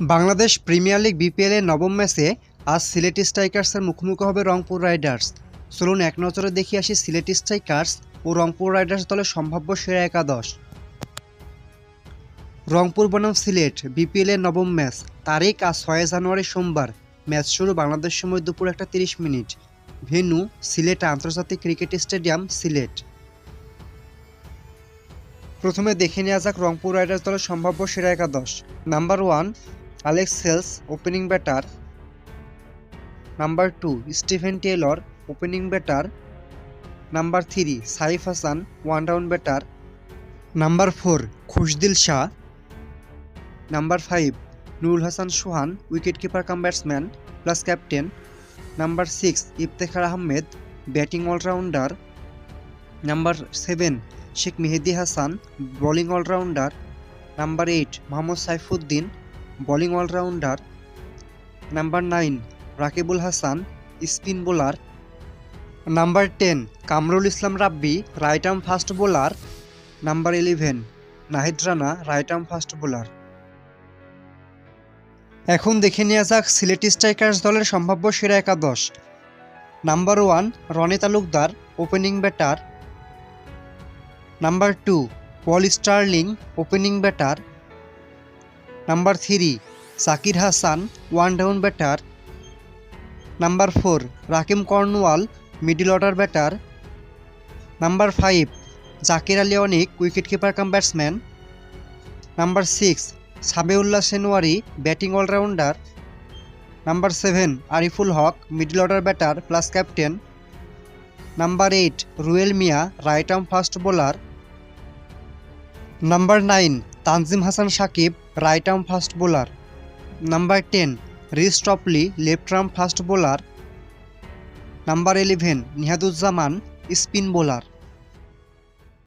Bangladesh premier league BPL এর নবম ম্যাচে আজ সিলেটি স্ট্রাইকার্সের মুখোমুখি হবে রংপুর রাইডার্স। চলুন এক নজরে দেখে আসি সিলেটি স্ট্রাইকার্স ও রংপুর রাইডার্স দলের সম্ভাব্য সেরা একাদশ। রংপুর বনাম সিলেট বিপিএল এর নবম ম্যাচ, তারিখ আজ ছয় জানুয়ারি সোমবার। ম্যাচ শুরু বাংলাদেশ সময় দুপুর একটা তিরিশ মিনিট। ভেন্যু, সিলেট আন্তর্জাতিক ক্রিকেট স্টেডিয়াম, সিলেট। প্রথমে দেখে নেওয়া যাক রংপুর রাইডার্স দলের সম্ভাব্য সেরা একাদশ। Number one Alex Hales opening batter number two Stephen Taylor opening batter number three Saif Hasan one down batter number four Khushdil Shah number five Nurul Hasan Sohan wicket keeper cum batsman plus captain number six Iftikhar Ahmed batting allrounder number seven Sheikh Mehedi Hasan bowling allrounder number eight Mohammad Saifuddin bowling allrounder number nine Rakibul Hasan, spin bowler. Number ten Kamrul Islam Rabbi right arm fast bowler number eleven Nahid Rana right arm fast bowler এখন দেখে নেওয়া যাক Sylheti strikers দলের সম্ভাব্য সেরা একাদশ। Number one Rony Talukdar opening batter number two Paul Stirling opening batter number three Shakir Hasan one down batter number four Rakheem Cornwall middle order batter number five Zakir Ali Anik wicket keeper cum batsman number six Sabiullah Shinwari batting allrounder number seven Ariful Haque middle order batter plus captain number eight Ruyel Miah right arm fast bowler number nine Tanzim Hasan Sakib, right arm fast bowler. Number ten, Reece Topley, left arm fast bowler. Number eleven, Nihaduzzaman, spin bowler.